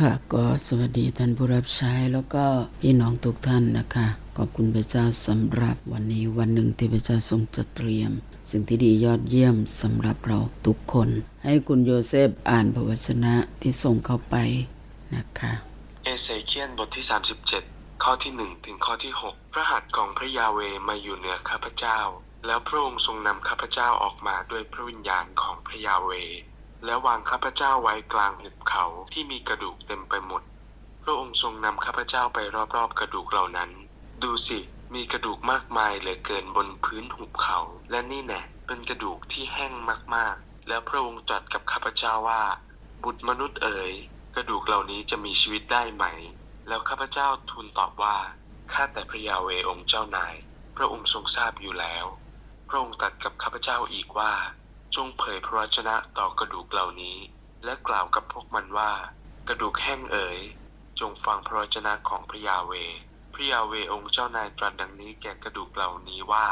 ค่ะ ก็สวัสดีท่านผู้รับใช้แล้วก็พี่น้องทุกท่านนะคะขอบคุณพระเจ้าสำหรับวันนี้วันหนึ่งที่พระเจ้าทรงจัดเตรียม สิ่งที่ดียอดเยี่ยมสำหรับเราทุกคน ให้คุณโยเซฟอ่านพระวจนะที่ส่งเข้าไปนะคะเอเซเคียนบทที่ 37 ข้อที่ 1 ถึงข้อที่ 6 พระหัตถ์ของพระยาเวมาอยู่เหนือข้าพเจ้า แล้วพระองค์ทรงนำข้าพเจ้าออกมาด้วยพระวิญญาณของพระยาเว แล้ววางข้าพเจ้าไว้กลางหุบเขาที่มีกระดูกเต็มไปหมด พระองค์ทรงนำข้าพเจ้าไปรอบๆกระดูกเหล่านั้น ดูสิ มีกระดูกมากมายเหลือเกินบนพื้นหุบเขา และนี่แน่เป็นกระดูกที่แห้งมากๆ แล้วพระองค์ตรัสกับข้าพเจ้าว่า บุตรมนุษย์เอ๋ย กระดูกเหล่านี้จะมีชีวิตได้ไหม แล้วข้าพเจ้าทูลตอบว่า ข้าแต่พระยาเวองค์เจ้านาย พระองค์ทรงทราบอยู่แล้ว พระองค์ตรัสกับข้าพเจ้าอีกว่า จงเผยพระวจนะต่อกระดูกเหล่านี้ และกล่าวกับพวกมันว่า กระดูกแห้งเอ๋ย จงฟังพระวจนะของพระยาเว พระยาเวองค์เจ้านายตรัสดังนี้แก่กระดูกเหล่านี้ว่า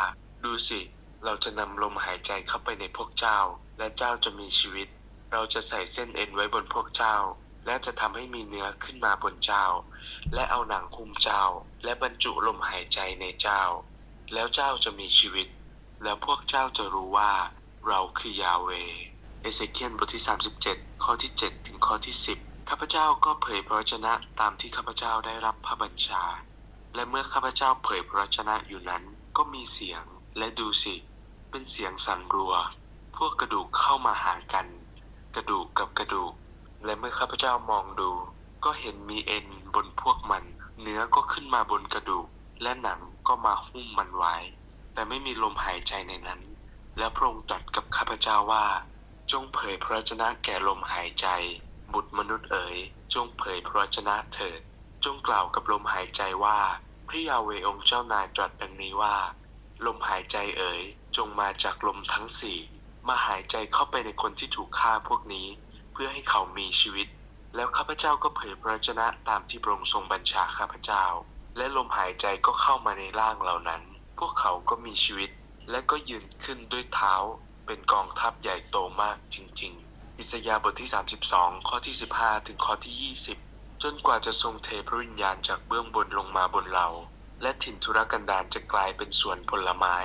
ดูสิ เราจะนำลมหายใจเข้าไปในพวกเจ้า และเจ้าจะมีชีวิต เราจะใส่เส้นเอ็นไว้บนพวกเจ้า และจะทำให้มีเนื้อขึ้นมาบนเจ้า และเอาหนังหุ้มเจ้า และบรรจุลมหายใจในเจ้า แล้วเจ้าจะมีชีวิต แล้วพวกเจ้าจะรู้ว่า เราคือยาเวเอเซเคียนบทที่ 37 ข้อที่ 7 ถึงข้อที่ 10 ข้าพเจ้าก็เผยพระวจนะตามที่ข้าพเจ้าได้รับพระบัญชา และเมื่อข้าพเจ้าเผยพระวจนะอยู่นั้นก็มีเสียงและดูสิ เป็นเสียงสั่นรัว พวกกระดูกเข้ามาหากัน กระดูกกับกระดูก และเมื่อข้าพเจ้ามองดู ก็เห็นมีเอ็นบนพวกมัน เนื้อก็ขึ้นมาบนกระดูก และหนังก็มาหุ้มมันไว้ แต่ไม่มีลมหายใจในนั้น แล้วพระองค์ตรัสกับข้าพเจ้าว่า จงเผยพระวจนะแก่ลมหายใจ บุตรมนุษย์เอ๋ย จงเผยพระวจนะเถิด จงกล่าวกับลมหายใจว่า พระยาเวองค์เจ้านายตรัสดังนี้ว่า ลมหายใจเอ๋ย จงมาจากลมทั้งสี่ มาหายใจเข้าไปในคนที่ถูกฆ่าพวกนี้ เพื่อให้เขามีชีวิต แล้วข้าพเจ้าก็เผยพระวจนะตามที่พระองค์ทรงบัญชาข้าพเจ้า และลมหายใจก็เข้ามาในร่างเหล่านั้น พวกเขาก็มีชีวิต และก็ยืนขึ้นด้วยเท้าเป็นกองทัพใหญ่โตมากจริงๆ อิสยาห์บทที่ 32 ข้อที่ 15 ถึงข้อที่ 20 จนกว่าจะทรงเทพระวิญญาณจากเบื้องบนลงมาบนเรา และถิ่นธุรกันดารจะกลายเป็นสวนผลไม้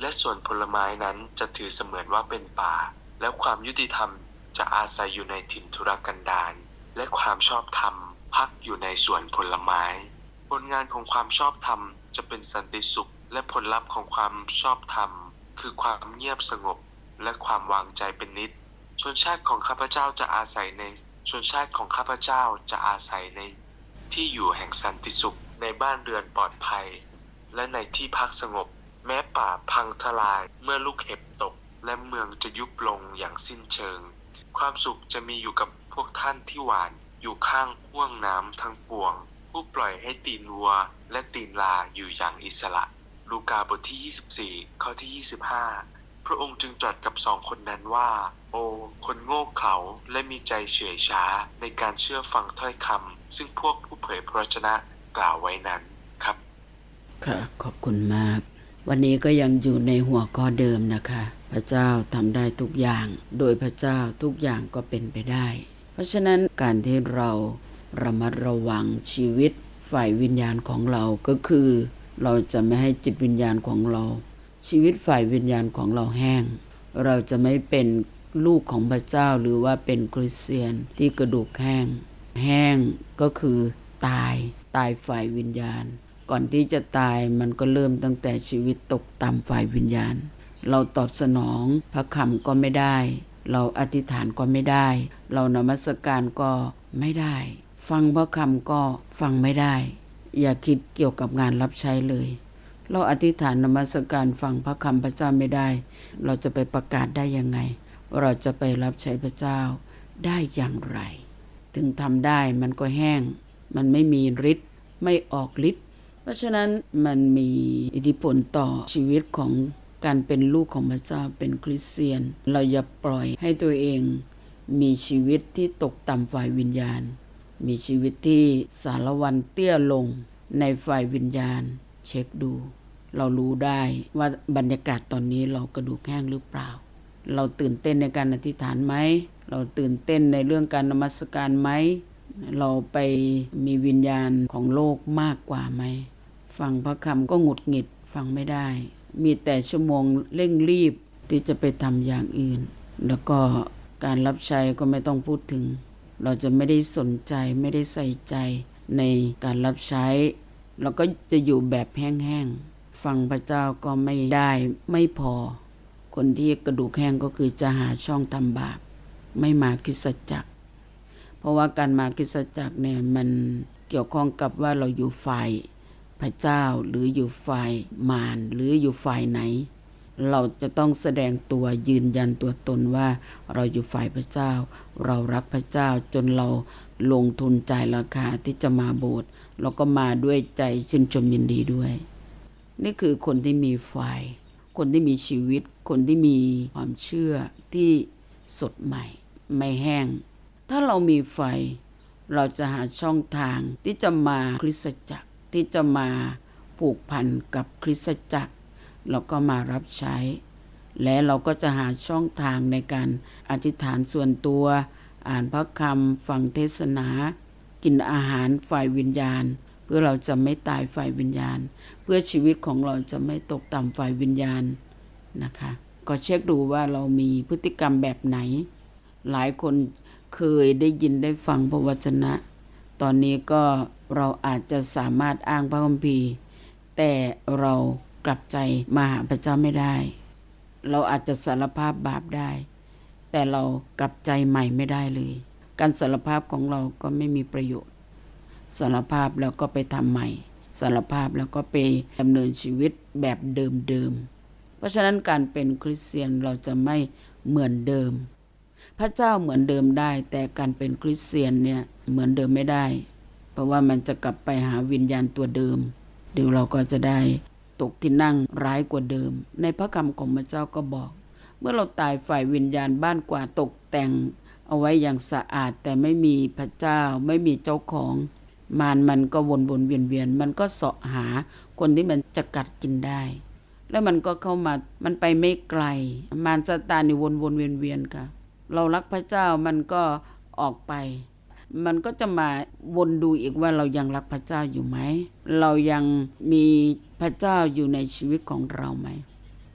และสวนผลไม้นั้นจะถือเสมือนว่าเป็นป่า และความยุติธรรมจะอาศัยอยู่ในถิ่นธุรกันดารและความชอบธรรมพักอยู่ในสวนผลไม้ ผลงานของความชอบธรรมจะเป็นสันติสุข และผลลัพธ์ของความชอบธรรม คือความเงียบสงบ และความวางใจเป็นนิด ชนชาติของข้าพเจ้าจะอาศัยใน ชนชาติของข้าพเจ้าจะอาศัยใน ที่อยู่แห่งสันติสุขในบ้านเรือนปลอดภัย และในที่พักสงบ แม้ป่าพังทลายเมื่อลูกเห็บตก และเมืองจะยุบลงอย่างสิ้นเชิง ความสุขจะมีอยู่กับพวกท่านที่หวานอยู่ข้างห่วงน้ำทั้งปวง ผู้ปล่อยให้ตีนวัวและตีนลาอยู่อย่างอิสระ ลูกาบทที่ 24 ข้อที่ 25 พระองค์จึงตรัสกับสองคนนั้นว่า โอ้คนโง่เขลาและมีใจเฉื่อยช้าในการเชื่อฟังถ้อยคำซึ่งพวกผู้เผยพระวจนะกล่าวไว้นั้นครับ ค่ะ ขอบคุณมาก วันนี้ก็ยังอยู่ในหัวข้อเดิมนะคะ พระเจ้าทำได้ทุกอย่าง โดยพระเจ้าทุกอย่างก็เป็นไปได้ เพราะฉะนั้นการที่เราระมัดระวังชีวิตฝ่ายวิญญาณของเราก็คือ เราจะไม่ให้จิตวิญญาณของเรา ชีวิตฝ่ายวิญญาณของเราแห้ง เราจะไม่เป็นลูกของพระเจ้าหรือว่าเป็นคริสเตียนที่กระดูกแห้ง แห้งก็คือตายตายฝ่ายวิญญาณ ก่อนที่จะตายมันก็เริ่มตั้งแต่ชีวิตตกต่ำฝ่ายวิญญาณ เราตอบสนองพระคำก็ไม่ได้ เราอธิษฐานก็ไม่ได้ เรานมัสการก็ไม่ได้ ฟังพระคำก็ฟังไม่ได้ อย่าคิดเกี่ยวกับงานรับใช้เลย เราอธิษฐานนมัสการฟังพระคำพระเจ้าไม่ได้ เราจะไปประกาศได้ยังไง เราจะไปรับใช้พระเจ้าได้อย่างไร ถึงทำได้มันก็แห้ง มันไม่มีฤทธิ์ไม่ออกฤทธิ์เพราะฉะนั้นมันมีอิทธิพลต่อชีวิตของการเป็นลูกของพระเจ้าเป็นคริสเตียน เราอย่าปล่อยให้ตัวเองมีชีวิตที่ตกต่ำฝ่ายวิญญาณ มีชีวิตที่สารวันเตี้ยลงในฝ่ายวิญญาณ เช็คดู เรารู้ได้ว่าบรรยากาศตอนนี้เรากระดูกแห้งหรือเปล่า เราตื่นเต้นในการอธิษฐานไหม เราตื่นเต้นในเรื่องการนมัสการไหม เราไปมีวิญญาณของโลกมากกว่าไหม ฟังพระคำก็หงุดหงิดฟังไม่ได้ มีแต่ชั่วโมงเร่งรีบที่จะไปทำอย่างอื่น แล้วก็การรับใช้ก็ไม่ต้องพูดถึง เราจะไม่ได้สนใจไม่ได้ใส่ใจในการรับใช้ เราก็จะอยู่แบบแห้งๆฟังพระเจ้าก็ไม่ได้ไม่พอ คนที่กระดูกแห้งก็คือจะหาช่องทำบาปไม่มาคริสตจักเพราะว่าการมาคริสตจักเนี่ยมันเกี่ยวข้องกับว่าเราอยู่ฝ่ายพระเจ้าหรืออยู่ฝ่ายมารหรืออยู่ฝ่ายไหน เราจะต้องแสดงตัวยืนยันตัวตนว่าเราอยู่ฝ่ายพระเจ้า เรารักพระเจ้าจนเราลงทุนจ่ายราคาที่จะมาโบสถ์เราก็มาด้วยใจชื่นชมยินดีด้วย นี่คือคนที่มีไฟคนที่มีชีวิต คนที่มีความเชื่อที่สดใหม่ ไม่แห้ง ถ้าเรามีไฟ เราจะหาช่องทางที่จะมาคริสตจักรที่จะมาผูกพันกับคริสตจักร เราก็มารับใช้ และเราก็จะหาช่องทางในการอธิษฐานส่วนตัว อ่านพระคำฟังเทศนา กินอาหารฝ่ายวิญญาณ เพื่อเราจะไม่ตายฝ่ายวิญญาณ เพื่อชีวิตของเราจะไม่ตกต่ำฝ่ายวิญญาณนะคะ ก็เช็คดูว่าเรามีพฤติกรรมแบบไหน หลายคนเคยได้ยินได้ฟังพระวจนะ ตอนนี้ก็เราอาจจะสามารถอ้างพระคัมภีร์ แต่เรา กลับใจมาหาพระเจ้าไม่ได้ เราอาจจะสารภาพบาปได้ แต่เรากลับใจใหม่ไม่ได้เลย การสารภาพของเราก็ไม่มีประโยชน์ สารภาพแล้วก็ไปทำใหม่ สารภาพแล้วก็ไปดำเนินชีวิตแบบเดิมๆ เพราะฉะนั้นการเป็นคริสเตียนเราจะไม่เหมือนเดิม พระเจ้าเหมือนเดิมได้ แต่การเป็นคริสเตียนเนี่ยเหมือนเดิมไม่ได้ เพราะว่ามันจะกลับไปหาวิญญาณตัวเดิม เดี๋ยวเราก็จะได้ ตกที่นั่งร้ายกว่าเดิม ในพระคำของพระเจ้าก็บอก เมื่อเราตายฝ่ายวิญญาณบ้านกว่าตกแต่ง เอาไว้อย่างสะอาดแต่ไม่มีพระเจ้าไม่มีเจ้าของ มารมันก็วนวนเวียนเวียนมันก็เสาะหาคนที่มันจะกัดกินได้ แล้วมันก็เข้ามามันไปไม่ไกล มารซาตานนี่วนวนเวียนเวียนค่ะ เรารักพระเจ้ามันก็ออกไป มันก็จะมาวนดูอีกว่าเรายังรักพระเจ้าอยู่ไหม เรายังมีพระเจ้าอยู่ในชีวิตของเราไหม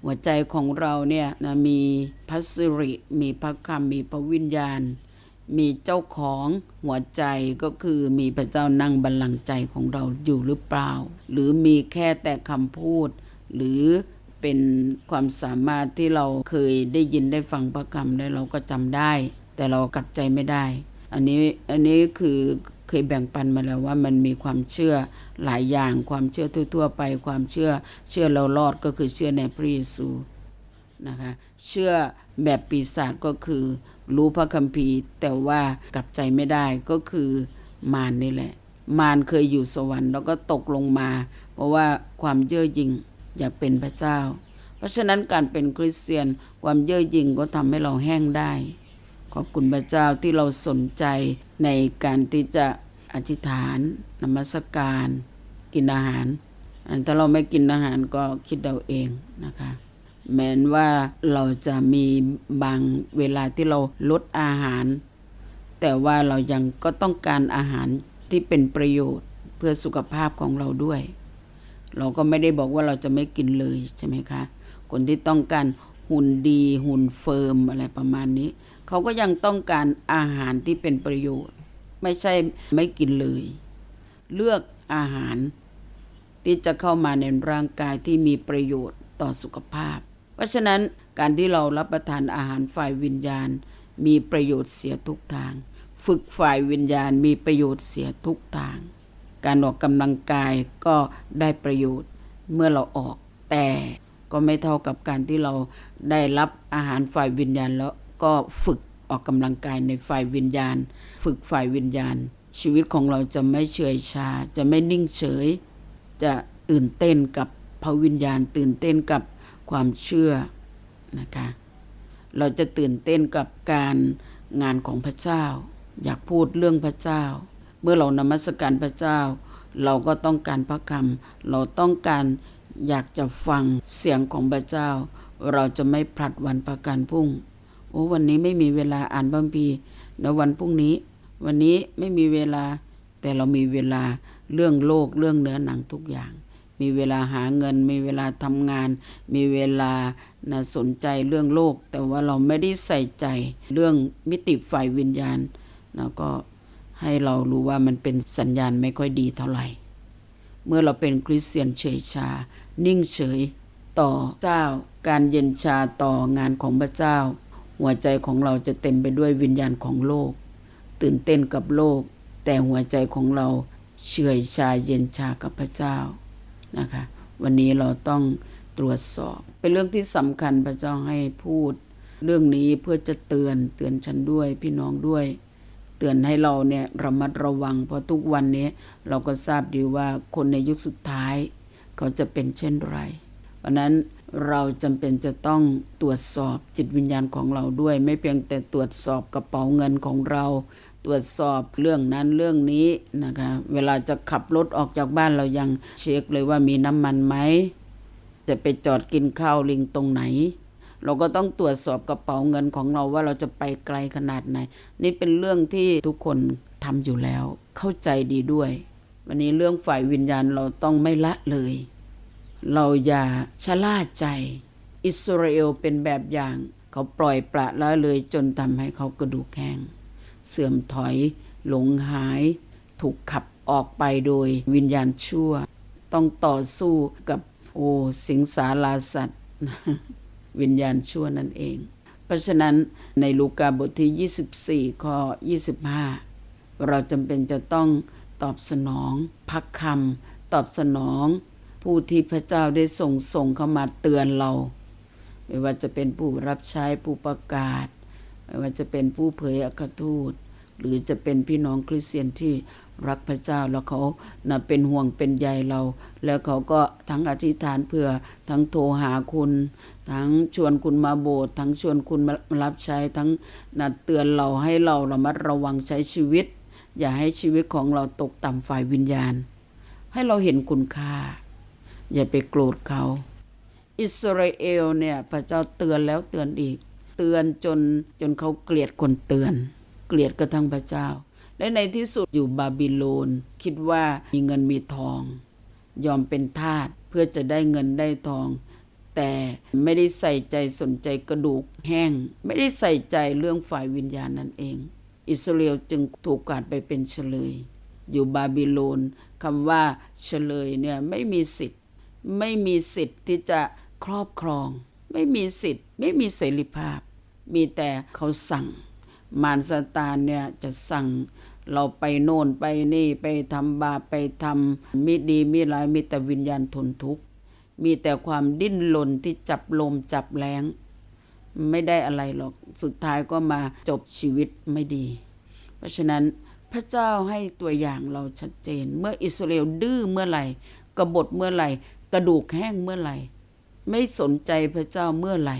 หัวใจของเราเนี่ยนะมีพระสิริ มีพระคำมีพระวิญญาณ มีเจ้าของหัวใจก็คือมีพระเจ้านั่งบัลลังก์ใจของเราอยู่หรือเปล่า หรือมีแค่แต่คำพูด หรือเป็นความสามารถที่เราเคยได้ยินได้ฟังพระคำได้เราก็จำได้ แต่เรากลับใจไม่ได้ อันนี้อันนี้คือเคยแบ่งปันมาแล้วว่ามันมีความเชื่อหลายอย่างความเชื่อทั่ว ๆ ไปความเชื่อเชื่อเรารอดก็คือเชื่อในพระเยซูนะคะเชื่อแบบปีศาจก็คือรู้พระคัมภีร์ แต่ว่ากลับใจไม่ได้ก็คือมารนี่แหละ มารเคยอยู่สวรรค์แล้วก็ตกลงมา เพราะว่าความเย่อหยิ่งอยากเป็นพระเจ้า เพราะฉะนั้นการเป็นคริสเตียนความเย่อหยิ่งก็ทำให้เราแห้งได้ ขอบคุณพระเจ้าที่เราสนใจในการที่จะอธิษฐานนมัสการ กินอาหารอันถ้าเราไม่กินอาหารก็คิดเอาเองนะคะ แม้นว่าเราจะมีบางเวลาที่เราลดอาหาร แต่ว่าเรายังก็ต้องการอาหารที่เป็นประโยชน์เพื่อสุขภาพของเราด้วย เราก็ไม่ได้บอกว่าเราจะไม่กินเลยใช่ไหมคะ คนที่ต้องการหุ่นดีหุ่นเฟิร์มอะไรประมาณนี้ เขาก็ยังต้องการอาหารที่เป็นประโยชน์ ไม่ใช่ไม่กินเลย เลือกอาหาร ที่จะเข้ามาในร่างกายที่มีประโยชน์ต่อสุขภาพ เพราะฉะนั้นการที่เรารับประทานอาหารฝ่ายวิญญาณ มีประโยชน์เสียทุกทาง ฝึกฝ่ายวิญญาณมีประโยชน์เสียทุกทาง การออกกำลังกายก็ได้ประโยชน์เมื่อเราออกแต่ก็ไม่เท่ากับการที่เราได้รับอาหารฝ่ายวิญญาณแล้ว ก็ฝึกออกกำลังกายในฝ่ายวิญญาณ ฝึกฝ่ายวิญญาณ ชีวิตของเราจะไม่เฉยชา จะไม่นิ่งเฉย จะตื่นเต้นกับพระวิญญาณ ตื่นเต้นกับความเชื่อนะคะเราจะตื่นเต้นกับการงานของพระเจ้า อยากพูดเรื่องพระเจ้า เมื่อเรานมัสการพระเจ้า เราก็ต้องการพระคำเราต้องการอยากจะฟังเสียงของพระเจ้า เราจะไม่ผลัดวันประกันพรุ่ง โอ้วันนี้ไม่มีเวลาอ่านบัมพีแล้ววันพรุ่งนี้ วันนี้ไม่มีเวลา แต่เรามีเวลาเรื่องโลกเรื่องเนื้อหนังทุกอย่าง มีเวลาหาเงิน มีเวลาทำงาน มีเวลานะสนใจเรื่องโลก แต่ว่าเราไม่ได้ใส่ใจเรื่องมิติฝ่ายวิญญาณนะก็ให้เรารู้ว่ามันเป็นสัญญาณไม่ค่อยดีเท่าไหร่ เมื่อเราเป็นคริสเตียนเฉยชา นิ่งเฉยต่อเจ้า การเย็นชาต่องานของพระเจ้า หัวใจของเราจะเต็มไปด้วยวิญญาณของโลก ตื่นเต้นกับโลก แต่หัวใจของเราเฉยชาเย็นชากับพระเจ้านะคะ วันนี้เราต้องตรวจสอบ เป็นเรื่องที่สำคัญพระเจ้าให้พูด เรื่องนี้เพื่อจะเตือนเตือนฉันด้วยพี่น้องด้วย เตือนให้เราเนี่ยระมัดระวัง เพราะทุกวันนี้เราก็ทราบดีว่าคนในยุคสุดท้าย เขาจะเป็นเช่นไรเพราะนั้น เราจำเป็นจะต้องตรวจสอบจิตวิญญาณของเราด้วย ไม่เพียงแต่ตรวจสอบกระเป๋าเงินของเรา ตรวจสอบเรื่องนั้นเรื่องนี้นะคะเวลาจะขับรถออกจากบ้านเรายังเช็คเลยว่ามีน้ำมันไหมจะไปจอดกินข้าวลิงตรงไหน เราก็ต้องตรวจสอบกระเป๋าเงินของเราว่าเราจะไปไกลขนาดไหน นี่เป็นเรื่องที่ทุกคนทำอยู่แล้ว เข้าใจดีด้วย วันนี้เรื่องฝ่ายวิญญาณเราต้องไม่ละเลย เราอย่าชะล่าใจ อิสราเอลเป็นแบบอย่าง เขาปล่อยปละละเลยจนทำให้เขากระดูกแห้ง เสื่อมถอย หลงหาย ถูกขับออกไปโดยวิญญาณชั่ว ต้องต่อสู้กับโอ้สิงสาราสัตว์ วิญญาณชั่วนั่นเอง เพราะฉะนั้นในลูกาบทที่ 24 ข้อ 25 เราจำเป็นจะต้องตอบสนอง พักคำตอบสนอง ผู้ที่พระเจ้าได้ส่งส่งเข้ามาเตือนเรา ไม่ว่าจะเป็นผู้รับใช้ผู้ประกาศ ไม่ว่าจะเป็นผู้เผยอัคทูต หรือจะเป็นพี่น้องคริสเตียนที่รักพระเจ้าแล้วเขานะเป็นห่วงเป็นใยเรา แล้วเขาก็ทั้งอธิษฐานเพื่อทั้งโทรหาคุณ ทั้งชวนคุณมาโบสถ์ทั้งชวนคุณมารับใช้ทั้งนะเตือนเราให้เราระมัดระวังใช้ชีวิต อย่าให้ชีวิตของเราตกต่ำฝ่ายวิญญาณ ให้เราเห็นคุณค่า อย่าไปโกรธเขา อิสราเอลเนี่ยพระเจ้าเตือนแล้วเตือนอีก เตือนจนจนเขาเกลียดคนเตือน เกลียดกระทั่งพระเจ้า และในที่สุดอยู่บาบิโลน คิดว่ามีเงินมีทอง ยอมเป็นทาสเพื่อจะได้เงินได้ทอง แต่ไม่ได้ใส่ใจสนใจกระดูกแห้ง ไม่ได้ใส่ใจเรื่องฝ่ายวิญญาณนั่นเอง อิสราเอลจึงถูกกาดไปเป็นเฉลย อยู่บาบิโลนคำว่าเฉลยเนี่ยไม่มีสิทธิ ไม่มีสิทธิ์ที่จะครอบครอง ไม่มีสิทธิ์ ไม่มีเสรีภาพ มีแต่เขาสั่ง มารซาตานเนี่ยจะสั่ง เราไปโน่นไปนี่ไปทำบาปไปทำมิดีมิร้ายมีแต่วิญญาณทนทุกข์มีแต่ความดิ้นรนที่จับลมจับแรงไม่ได้อะไรหรอกสุดท้ายก็มาจบชีวิตไม่ดี เพราะฉะนั้นพระเจ้าให้ตัวอย่างเราชัดเจน เมื่ออิสราเอลดื้อเมื่อไหร่กบฏเมื่อไหร่ กระดูกแห้งเมื่อไหร่ ไม่สนใจพระเจ้าเมื่อไหร่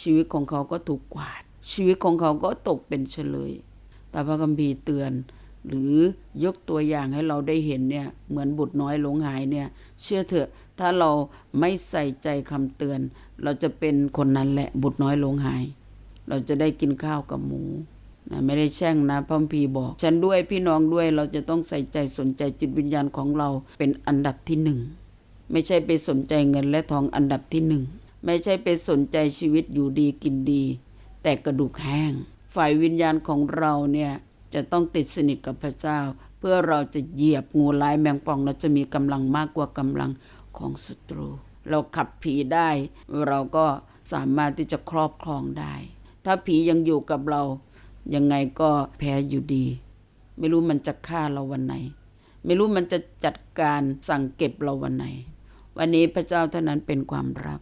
ชีวิตของเขาก็ถูกกวาด ชีวิตของเขาก็ตกเป็นเฉลย แต่พระคัมภีร์เตือน หรือยกตัวอย่างให้เราได้เห็นเนี่ยเหมือนบุตรน้อยหลงหายเนี่ยเชื่อเถอะถ้าเราไม่ใส่ใจคำเตือน เราจะเป็นคนนั้นแหละบุตรน้อยหลงหาย เราจะได้กินข้าวกับหมูนะไม่ได้แช่งนะพระคัมภีบอก ฉันด้วยพี่น้องด้วยเราจะต้องใส่ใจสนใจจิตวิญญาณของเราเป็นอันดับที่หนึ่ง ไม่ใช่ไปสนใจเงินและทองอันดับที่หนึ่ง ไม่ใช่ไปสนใจชีวิตอยู่ดีกินดี แต่กระดูกแห้ง ฝ่ายวิญญาณของเราเนี่ยจะต้องติดสนิทกับพระเจ้า เพื่อเราจะเหยียบงูร้ายแมงป่องเราจะมีกำลังมากกว่ากำลังของศัตรู เราขับผีได้ เราก็สามารถที่จะครอบครองได้ ถ้าผียังอยู่กับเรา ยังไงก็แพ้อยู่ดี ไม่รู้มันจะฆ่าเราวันไหน ไม่รู้มันจะจัดการสั่งเก็บเราวันไหน วันนี้พระเจ้าเท่านั้นเป็นความรัก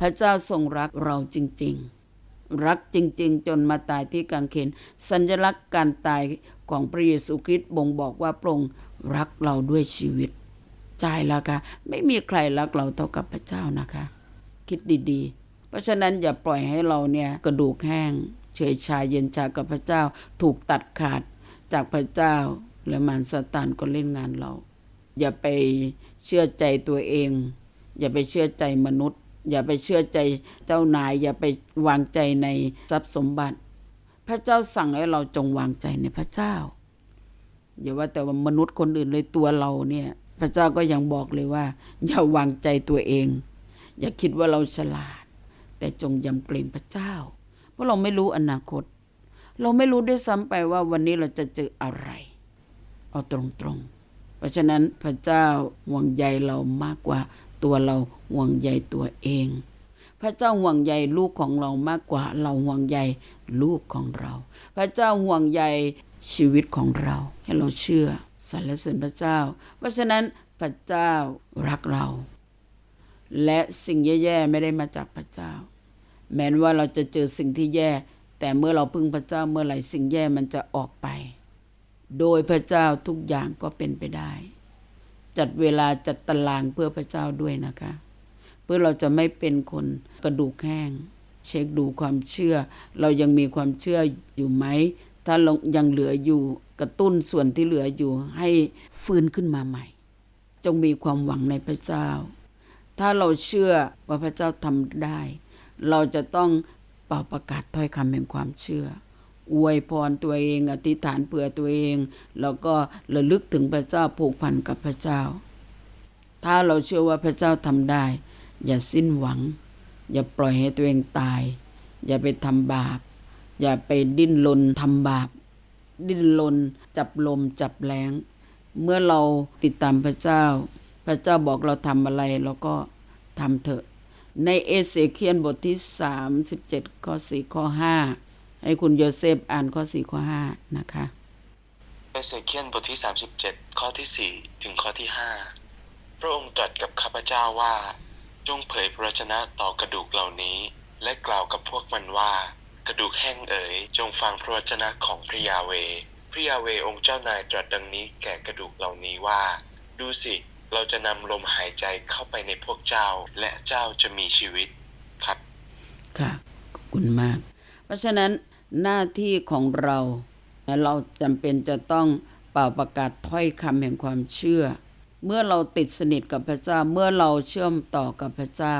พระเจ้าทรงรักเราจริง ๆ รักจริง ๆ จนมาตายที่กางเขน สัญลักษณ์การตายของพระเยซูคริสต์บ่งบอกว่าพระองค์รักเราด้วยชีวิตใช่แล้วค่ะไม่มีใครรักเราเท่ากับพระเจ้านะคะ คิดดีๆ เพราะฉะนั้นอย่าปล่อยให้เราเนี่ยกระดูกแห้ง เฉยชาเย็นชากับพระเจ้าถูกตัดขาดจากพระเจ้าและมารซาตานก็เล่นงานเรา อย่าไป เชื่อใจตัวเอง อย่าไปเชื่อใจมนุษย์ อย่าไปเชื่อใจเจ้านาย อย่าไปวางใจในทรัพย์สมบัติ พระเจ้าสั่งให้เราจงวางใจในพระเจ้า อย่าว่าแต่ว่ามนุษย์คนอื่นเลยตัวเราเนี่ย พระเจ้าก็ยังบอกเลยว่า อย่าวางใจตัวเอง อย่าคิดว่าเราฉลาด แต่จงยำเกรงพระเจ้า เพราะเราไม่รู้อนาคต เราไม่รู้ด้วยซ้ำไปว่าวันนี้เราจะเจออะไร เอาตรงๆ เพราะฉะนั้นพระเจ้าห่วงใยเรามากกว่าตัวเราห่วงใยตัวเอง พระเจ้าห่วงใยลูกของเรามากกว่าเราห่วงใยลูกของเรา พระเจ้าห่วงใยชีวิตของเราให้เราเชื่อสรรเสริญพระเจ้า เพราะฉะนั้นพระเจ้ารักเรา และสิ่งแย่ๆไม่ได้มาจากพระเจ้า แม้นว่าเราจะเจอสิ่งที่แย่ แต่เมื่อเราพึ่งพระเจ้าเมื่อไหร่สิ่งแย่มันจะออกไป โดยพระเจ้าทุกอย่างก็เป็นไปได้ จัดเวลาจัดตารางเพื่อพระเจ้าด้วยนะคะ เพื่อเราจะไม่เป็นคนกระดูกแห้ง เช็คดูความเชื่อ เรายังมีความเชื่ออยู่ไหม ถ้าเรายังเหลืออยู่กระตุ้นส่วนที่เหลืออยู่ให้ฟื้นขึ้นมาใหม่ จงมีความหวังในพระเจ้า ถ้าเราเชื่อว่าพระเจ้าทำได้ เราจะต้องเป่าประกาศถ้อยคำแห่งความเชื่อ อวยพรตัวเอง อธิษฐานเผื่อตัวเอง แล้วก็ระลึกถึงพระเจ้าผูกพันกับพระเจ้า ถ้าเราเชื่อว่าพระเจ้าทำได้ อย่าสิ้นหวัง อย่าปล่อยให้ตัวเองตาย อย่าไปทำบาป อย่าไปดิ้นรนทำบาป ดิ้นรนจับลมจับแรงเมื่อเราติดตามพระเจ้า พระเจ้าบอกเราทำอะไรเราก็ทำเถอะ ในเอเสเคียนบทที่ 37 ข้อ 4 ข้อ 5 ให้คุณโยเซฟอ่านข้อ4ข้อ5นะคะเอเสเคียนบทที่37ข้อที่4ถึงข้อที่5พระองค์ตรัสกับข้าพเจ้าว่า จงเผยพระวจนะต่อกระดูกเหล่านี้ และกล่าวกับพวกมันว่า กระดูกแห้งเอ๋ยจงฟังพระวจนะของพระยาเวพระยาเวองค์เจ้านายตรัสดังนี้แก่กระดูกเหล่านี้ว่า ดูสิเราจะนำลมหายใจเข้าไปในพวกเจ้าและเจ้าจะมีชีวิตครับ ค่ะขอบคุณมาก เพราะฉะนั้น หน้าที่ของเรา เราจำเป็นจะต้องเป่าประกาศถ้อยคำแห่งความเชื่อ เมื่อเราติดสนิทกับพระเจ้าเมื่อเราเชื่อมต่อกับพระเจ้า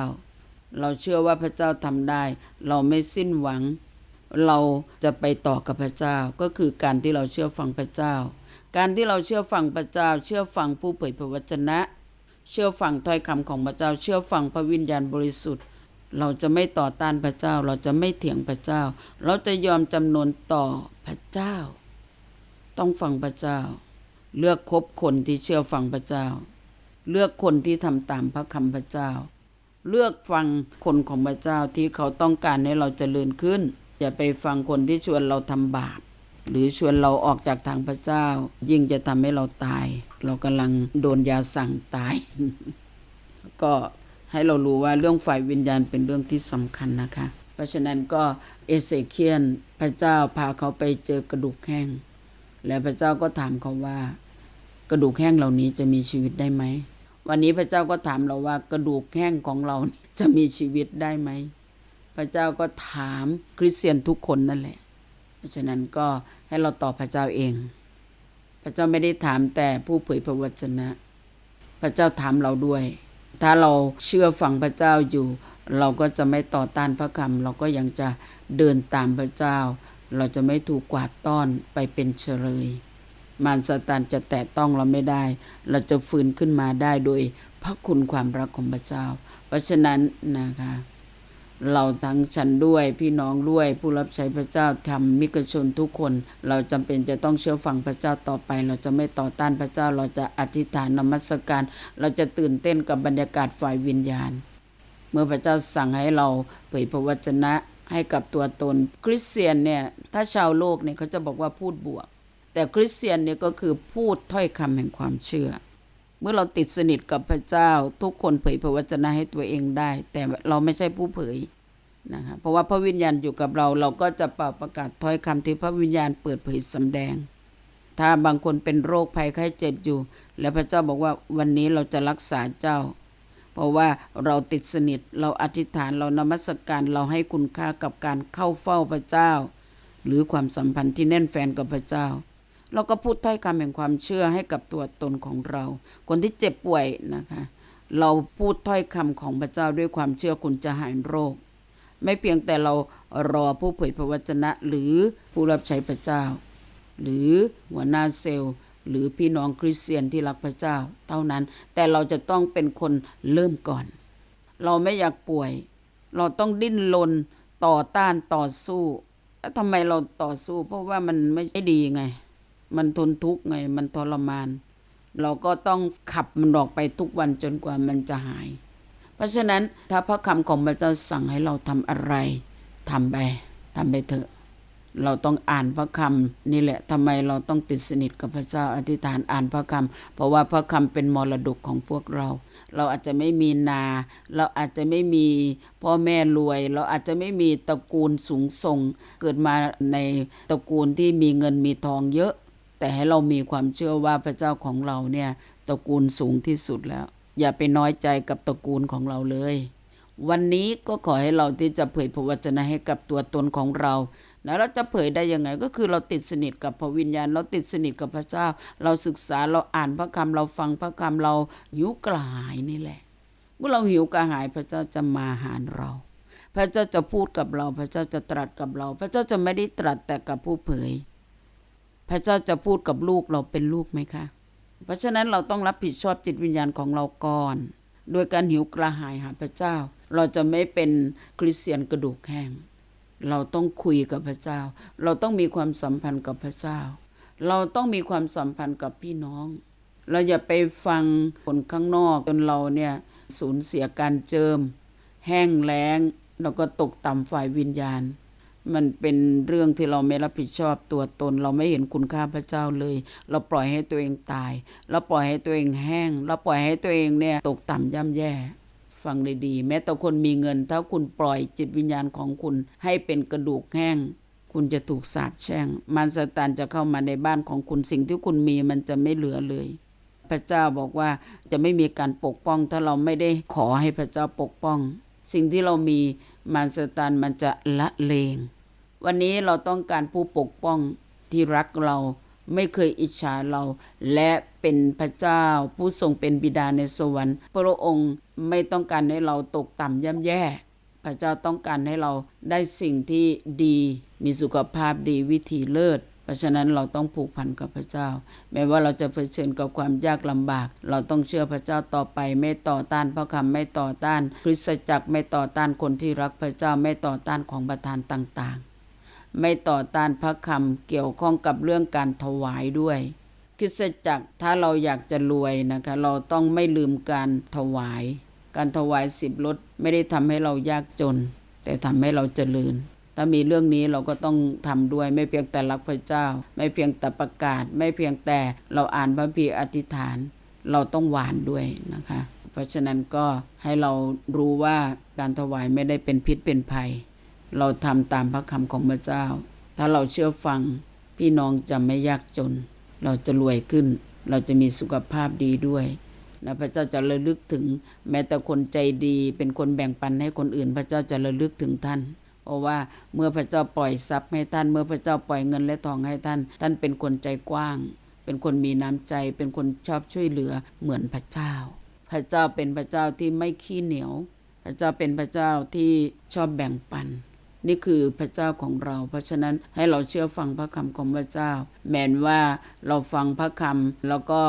เราเชื่อว่าพระเจ้าทำได้ เราไม่สิ้นหวัง เราจะไปต่อกับพระเจ้า ก็คือการที่เราเชื่อฟังพระเจ้า การที่เราเชื่อฟังพระเจ้า เชื่อฟังผู้เผยพระวจนะ เชื่อฟังถ้อยคำของพระเจ้า เชื่อฟังพระวิญญาณบริสุทธิ์ เราจะไม่ต่อต้านพระเจ้า เราจะไม่เถียงพระเจ้า เราจะยอมจำนนต่อพระเจ้า ต้องฟังพระเจ้า เลือกคบคนที่เชื่อฟังพระเจ้า เลือกคนที่ทำตามพระคำพระเจ้า เลือกฟังคนของพระเจ้าที่เขาต้องการให้เราเจริญขึ้น อย่าไปฟังคนที่ชวนเราทำบาปหรือชวนเราออกจากทางพระเจ้า ยิ่งจะทำให้เราตาย เรากำลังโดนยาสั่งตาย ก็ ให้เรารู้ว่าเรื่องฝ่ายวิญญาณเป็นเรื่องที่สำคัญนะคะ เพราะฉะนั้นก็เอเสเคียนพระเจ้าพาเขาไปเจอกระดูกแห้ง และพระเจ้าก็ถามเขาว่า กระดูกแห้งเหล่านี้จะมีชีวิตได้ไหม วันนี้พระเจ้าก็ถามเราว่ากระดูกแห้งของเราจะมีชีวิตได้ไหม พระเจ้าก็ถามคริสเตียนทุกคนนั่นแหละ เพราะฉะนั้นก็ให้เราตอบพระเจ้าเอง พระเจ้าไม่ได้ถามแต่ผู้เผยพระวจนะ พระเจ้าถามเราด้วย ถ้าเราเชื่อฟังพระเจ้าอยู่ เราก็จะไม่ต่อต้านพระคำเราก็ยังจะเดินตามพระเจ้า เราจะไม่ถูกกวาดต้อนไปเป็นเฉลยมารซาตานจะแตะต้องเราไม่ได้ เราจะฟื้นขึ้นมาได้โดยพระคุณความรักของพระเจ้า เพราะฉะนั้นนะคะ เราทั้งฉันด้วยพี่น้องด้วยผู้รับใช้พระเจ้าทำมิกชนทุกคน เราจำเป็นจะต้องเชื่อฟังพระเจ้าต่อไป เราจะไม่ต่อต้านพระเจ้า เราจะอธิษฐานนมัสการ เราจะตื่นเต้นกับบรรยากาศฝ่ายวิญญาณ เมื่อพระเจ้าสั่งให้เราเผยพระวจนะให้กับตัวตน คริสเตียนเนี่ยถ้าชาวโลกเนี่ยเขาจะบอกว่าพูดบวก แต่คริสเตียนเนี่ยก็คือพูดถ้อยคำแห่งความเชื่อ เมื่อเราติดสนิทกับพระเจ้า ทุกคนเผยพระวจนะให้ตัวเองได้ แต่เราไม่ใช่ผู้เผยนะคะเพราะว่าพระวิญญาณอยู่กับเรา เราก็จะเป่าประกาศถ้อยคำที่พระวิญญาณเปิดเผยสำแดง ถ้าบางคนเป็นโรคภัยไข้เจ็บอยู่ แล้วพระเจ้าบอกว่าวันนี้เราจะรักษาเจ้า เพราะว่าเราติดสนิทเราอธิษฐานเรานมัสการเราให้คุณค่ากับการเข้าเฝ้าพระเจ้า หรือความสัมพันธ์ที่แน่นแฟนกับพระเจ้า เราก็พูดถ้อยคำแห่งความเชื่อให้กับตัวตนของเรา คนที่เจ็บป่วยนะคะ เราพูดถ้อยคำของพระเจ้าด้วยความเชื่อคุณจะหายโรค ไม่เพียงแต่เรารอผู้เผยพระวจนะ หรือผู้รับใช้พระเจ้า หรือหัวหน้าเซลล์หรือพี่น้องคริสเตียนที่รักพระเจ้า เท่านั้น แต่เราจะต้องเป็นคนเริ่มก่อน เราไม่อยากป่วย เราต้องดิ้นรนต่อต้านต่อสู้แล้วทำไมเราต่อสู้ เพราะว่ามันไม่ดีไง มันทนทุกข์ไง มันทรมาน เราก็ต้องขับมันออกไปทุกวันจนกว่ามันจะหาย เพราะฉะนั้นถ้าพระคำของพระเจ้าสั่งให้เราทำอะไรทำไปทำไปเถอะ เราต้องอ่านพระคำนี่แหละทำไมเราต้องติดสนิทกับพระเจ้าอธิษฐานอ่านพระคำเพราะว่าพระคำเป็นมรดกของพวกเรา เราอาจจะไม่มีนา เราอาจจะไม่มีพ่อแม่รวย เราอาจจะไม่มีตระกูลสูงส่ง เกิดมาในตระกูลที่มีเงินมีทองเยอะ แต่ให้เรามีความเชื่อว่าพระเจ้าของเราเนี่ยตระกูลสูงที่สุดแล้ว อย่าไปน้อยใจกับตระกูลของเราเลย วันนี้ก็ขอให้เราที่จะเผยพระวจนะให้กับตัวตนของเรานะเราจะเผยได้ยังไงก็คือเราติดสนิทกับพระวิญญาณ เราติดสนิทกับพระเจ้า เราศึกษาเราอ่านพระคำเราฟังพระคำเราหิวกระหายนี่แหละ เมื่อเราหิวกระหายพระเจ้าจะมาหาเรา พระเจ้าจะพูดกับเรา พระเจ้าจะตรัสกับเรา พระเจ้าจะไม่ได้ตรัสแต่กับผู้เผย พระเจ้าจะพูดกับลูกเราเป็นลูกไหมคะ เพราะฉะนั้นเราต้องรับผิดชอบจิตวิญญาณของเราก่อน โดยการหิวกระหายหาพระเจ้า เราจะไม่เป็นคริสเตียนกระดูกแห้ง เราต้องคุยกับพระเจ้า เราต้องมีความสัมพันธ์กับพระเจ้า เราต้องมีความสัมพันธ์กับพี่น้อง เราอย่าไปฟังคนข้างนอกจนเราเนี่ยสูญเสียการเจิม แห้งแล้ง แล้วก็ตกต่ำฝ่ายวิญญาณ มันเป็นเรื่องที่เราไม่รับผิดชอบตัวตน เราไม่เห็นคุณค่าพระเจ้าเลย เราปล่อยให้ตัวเองตาย เราปล่อยให้ตัวเองแห้ง เราปล่อยให้ตัวเองเนี่ยตกต่ำย่ำแย่ฟังดีๆ แม้แต่คนมีเงิน ถ้าคุณปล่อยจิตวิญญาณของคุณให้เป็นกระดูกแห้ง คุณจะถูกสาปแช่ง มารซาตานจะเข้ามาในบ้านของคุณสิ่งที่คุณมีมันจะไม่เหลือเลย พระเจ้าบอกว่าจะไม่มีการปกป้อง ถ้าเราไม่ได้ขอให้พระเจ้าปกป้อง สิ่งที่เรามีมารซาตานมันจะละเลง วันนี้เราต้องการผู้ปกป้องที่รักเรา ไม่เคยอิจฉาเรา และเป็นพระเจ้า ผู้ทรงเป็นบิดาในสวรรค์พระองค์ไม่ต้องการให้เราตกต่ำย่ำแย่ พระเจ้าต้องการให้เราได้สิ่งที่ดีมีสุขภาพดีวิถีเลิศเพราะฉะนั้นเราต้องผูกพันกับพระเจ้า แม้ว่าเราจะเผชิญกับความยากลำบาก เราต้องเชื่อพระเจ้าต่อไป ไม่ต่อต้านพระคำไม่ต่อต้านคริสตจักรไม่ต่อต้านคนที่รักพระเจ้าไม่ต่อต้านของประทานต่าง ๆ ไม่ต่อต้านพระคำเกี่ยวข้องกับเรื่องการถวายด้วยคริสจักรถ้าเราอยากจะรวยนะคะ เราต้องไม่ลืมการถวาย การถวายสิบลดไม่ได้ทำให้เรายากจน แต่ทำให้เราเจริญ ถ้ามีเรื่องนี้เราก็ต้องทำด้วยไม่เพียงแต่รักพระเจ้า ไม่เพียงแต่ประกาศ ไม่เพียงแต่เราอ่านพระพีอธิษฐาน เราต้องหวานด้วยนะคะ เพราะฉะนั้นก็ให้เรารู้ว่าการถวายไม่ได้เป็นพิษเป็นภัย เราทำตามพระคำของพระเจ้า ถ้าเราเชื่อฟังพี่น้องจะไม่ยากจน เราจะรวยขึ้น เราจะมีสุขภาพดีด้วยนะพระเจ้าจะระลึกถึง แม้แต่คนใจดี เป็นคนแบ่งปันให้คนอื่น พระเจ้าจะระลึกถึงท่านเพราะว่าเมื่อพระเจ้าปล่อยทรัพย์ให้ท่าน เมื่อพระเจ้าปล่อยเงินและทองให้ท่าน ท่านเป็นคนใจกว้าง เป็นคนมีน้ำใจ เป็นคนชอบช่วยเหลือเหมือนพระเจ้า พระเจ้าเป็นพระเจ้าที่ไม่ขี้เหนียว พระเจ้าเป็นพระเจ้าที่ชอบแบ่งปัน นี่คือพระเจ้าของเรา เพราะฉะนั้นให้เราเชื่อฟังพระคำของพระเจ้า แม้นว่าเราฟังพระคำแล้วก็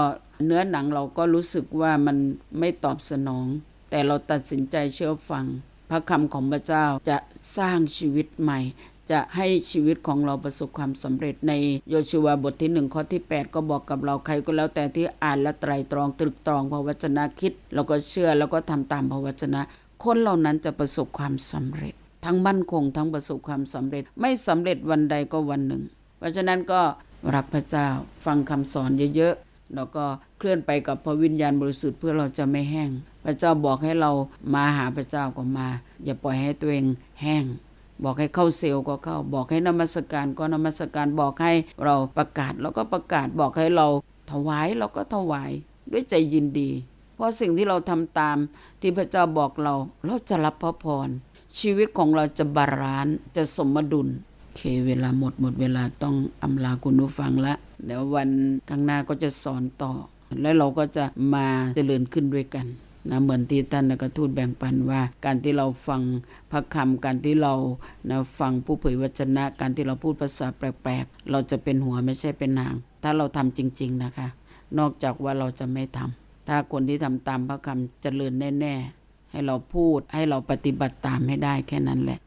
เนื้อหนังเราก็รู้สึกว่ามันไม่ตอบสนอง แต่เราตัดสินใจเชื่อฟัง พระคำของพระเจ้าจะสร้างชีวิตใหม่ จะให้ชีวิตของเราประสบความสำเร็จในโยชูวาบทที่หนึ่งข้อที่ 8 ก็บอกกับเราใครก็แล้วแต่ที่อ่านและไตรตรองตรึกตรองพระวจนะคิด แล้วก็เชื่อแล้วก็ทำตามพระวจนะ คนเหล่านั้นจะประสบความสำเร็จ ทั้งมั่นคงทั้งประสบความสำเร็จ ไม่สำเร็จวันใดก็วันหนึ่ง เพราะฉะนั้นก็รักพระเจ้าฟังคำสอนเยอะๆแล้วก็เคลื่อนไปกับพระวิญญาณบริสุทธิ์เพื่อเราจะไม่แห้ง พระเจ้าบอกให้เรามาหาพระเจ้าก็มา อย่าปล่อยให้ตัวเองแห้ง บอกให้เข้าเซลล์ก็เข้า บอกให้นมัสการก็นมัสการบอกให้เราประกาศแล้วก็ประกาศบอกให้เราถวายเราก็ถวายด้วยใจยินดี เพราะสิ่งที่เราทำตามที่พระเจ้าบอกเราเราจะรับพระพร ชีวิตของเราจะบาลานซ์จะสมดุลโอเคเวลาหมดหมดเวลาต้องอำลาคุณผู้ฟังละเดี๋ยววันข้างหน้าก็จะสอนต่อ แล้วเราก็จะมาเจริญขึ้นด้วยกันนะเหมือนที่ท่านนะก็ทูตแบ่งปันว่า การที่เราฟังพระคำการที่เรานะฟังผู้เผยวจนะ การที่เราพูดภาษาแปลกๆ เราจะเป็นหัวไม่ใช่เป็นหาง ถ้าเราทำจริง ๆนะคะ นอกจากว่าเราจะไม่ทำถ้าคนที่ทำตามพระคำเจริญแน่ ๆ ให้เราพูดให้เราปฏิบัติตามให้ได้แค่นั้นแหละ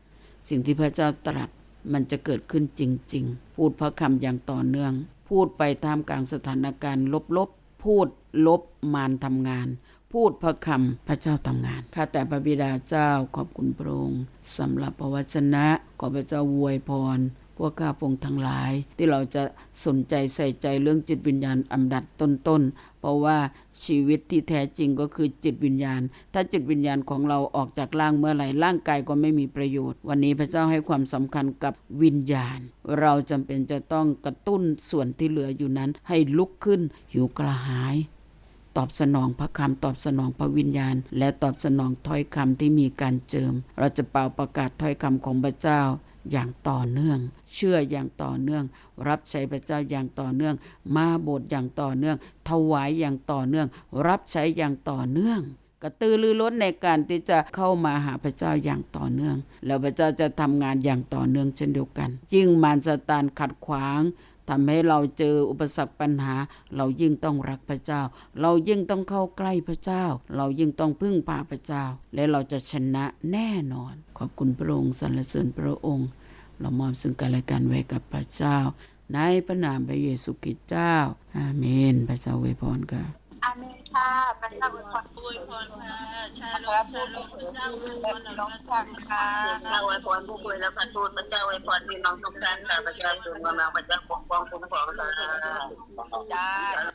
สิ่งที่พระเจ้าตรัสมันจะเกิดขึ้นจริง ๆ พูดพระคำอย่างต่อเนื่อง พูดไปท่ามกลางสถานการณ์ลบๆ พูดลบมารทำงาน พูดพระคำพระเจ้าทำงาน ข้าแต่พระบิดาเจ้าขอบคุณพระองค์สำหรับพระวจนะ ขอพระเจ้าอวยพร พวกข้าพงทั้งหลาย ที่เราจะสนใจใส่ใจเรื่องจิตวิญญาณอันดับต้นๆเพราะว่าชีวิตที่แท้จริงก็คือจิตวิญญาณ ถ้าจิตวิญญาณของเราออกจากร่างเมื่อไหร่ร่างกายก็ไม่มีประโยชน์ วันนี้พระเจ้าให้ความสำคัญกับวิญญาณ เราจำเป็นจะต้องกระตุ้นส่วนที่เหลืออยู่นั้น ให้ลุกขึ้นหิวกระหายตอบสนองพระคำตอบสนองพระวิญญาณ และตอบสนองถ้อยคำที่มีการเจิม เราจะเป่าประกาศถ้อยคำของพระเจ้า อย่างต่อเนื่อง เชื่ออย่างต่อเนื่อง รับใช้พระเจ้าอย่างต่อเนื่อง มาโบสถ์อย่างต่อเนื่อง ถวายอย่างต่อเนื่อง รับใช้อย่างต่อเนื่องกระตือรือร้นในการที่จะเข้ามาหาพระเจ้าอย่างต่อเนื่อง แล้วพระเจ้าจะทำงานอย่างต่อเนื่องเช่นเดียวกัน ยิ่งมารซาตานขัดขวาง ทำให้เราเจออุปสรรคปัญหา เรายิ่งต้องรักพระเจ้า เรายิ่งต้องเข้าใกล้พระเจ้า เรายิ่งต้องพึ่งพาพระเจ้า และเราจะชนะแน่นอน ขอบคุณพระองค์สรรเสริญพระองค์ เรามอบซึ่งกันและกันไว้กับพระเจ้า ในพระนามพระเยซูคริสต์เจ้า อาเมน พระเจ้าเวพรค่ะ อาเมนค่ะพระเจ้าอวยพรอวยพรค่ะชาพโลระมพูชาลถึมพระเจ้าอวยพรน้องค่ะท่านค่ะพระเจ้าอวยพรผู้ป่วยและพระทูตพระเจ้าอวยพรพี่น้องทุกท่านค่ะพระเจ้าทรงกำลังพระเจ้าปกป้องคุ้มครองค่ะ